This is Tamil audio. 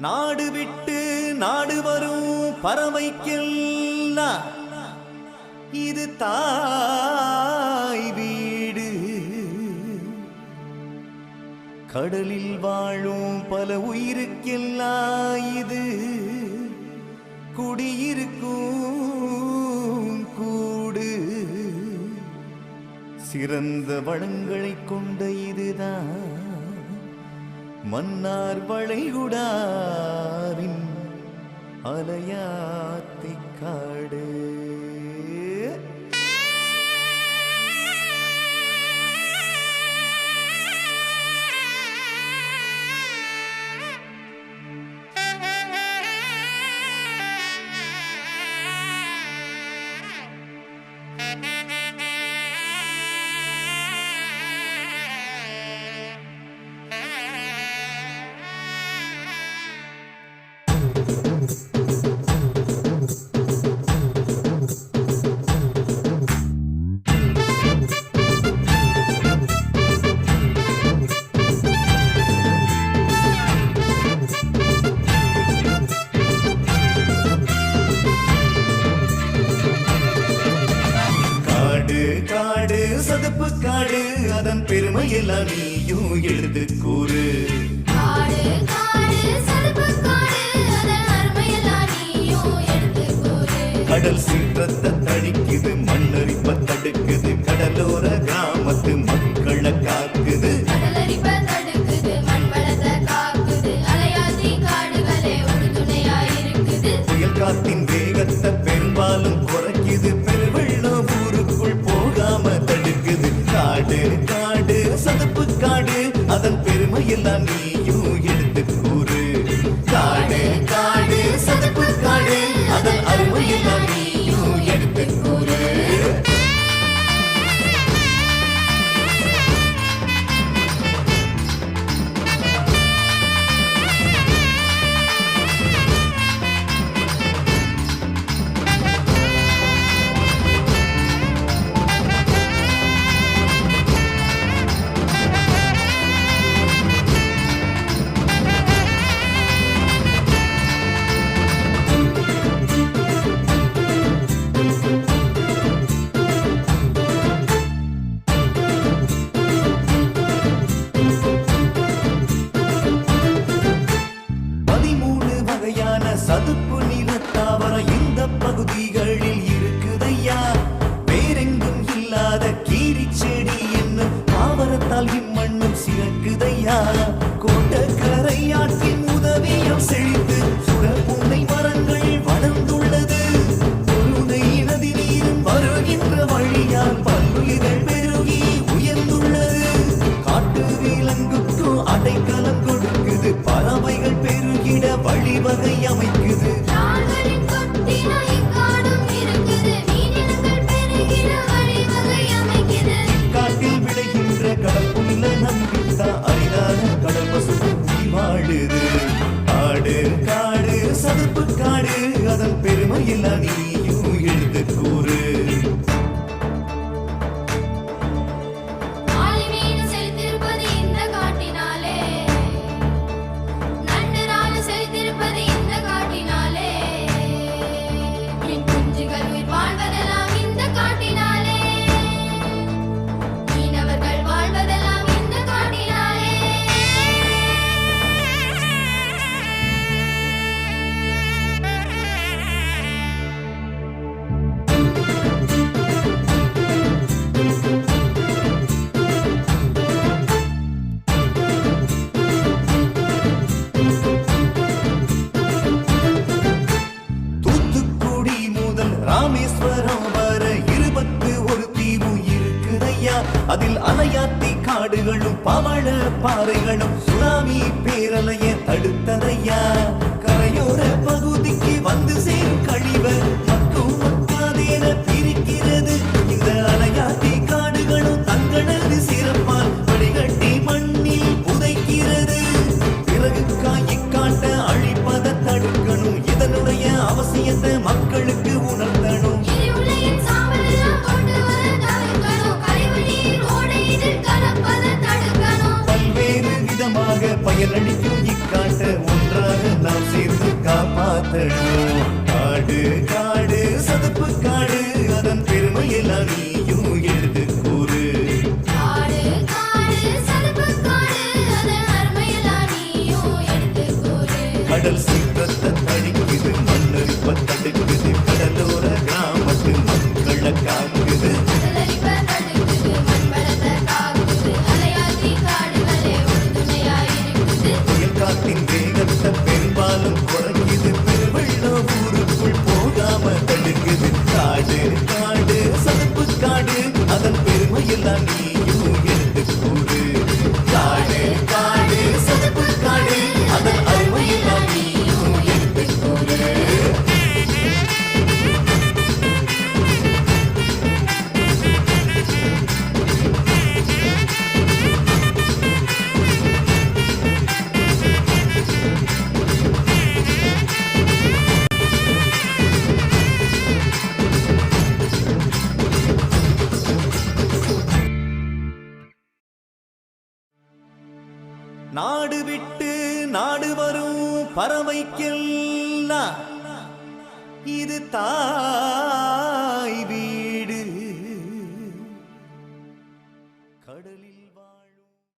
நாடு விட்டு நாடு வரும் பறவைக்கெல்லாம் இது தாய் வீடு. கடலில் வாழும் பல உயிருக்கெல்லாம் இது குடியிருக்கும் கூடு. சிறந்த வளங்களை கொண்ட இதுதான். மன்னார் வளைகுடாவின் அலையாத்திக் காடு. சதுப்பு காடு அதன் பெருமையெல்லாம் நீயும் எழுது கூறு. கடல் சீற்றத்தை தணிக்குது மண்ணரிப்ப தடுக்குது கடலோர கிராமத்து மக்களை காக்குது. கடலரிப்ப தடுக்குது அதன் பெருமையெல்லாம் நீயும் செடிகளில் இருக்குதையா? வேறெங்கும் இல்லாத கீரி செடி என்னும் தாவரத்தால் இம்மண்ணும் சிறக்குதையா? கோட்டக்கரையாற்றின் உதவியம் செழித்து மரங்கள் வளர்ந்துள்ளது. பொருணை நதி நீரும் வருகின்ற வழியால் பல்லுயிர்கள் பெருகி உயர்ந்துள்ளது. காட்டு விலங்குக்கு அடைக்கலம் கொடுக்குது. பறவைகள் பெருகிட வழிவகை அமைத்து காடுகளும் பவள பாறைகளும் சுனாமி பேரலைய தடுத்த காத்தடும் காடு காடு சதுப்பு காடு அதன் பெருமையெல்லாம் நீயும் எடுத்து கூறு. கடல் சீற்றத்தை கடலோர கிராமத்து மக்களை காக்குது பெருமையெல்லாம் நீயும் நாடு விட்டு நாடு வரும் பறவைக்கெல்லாம். இது தாய் வீ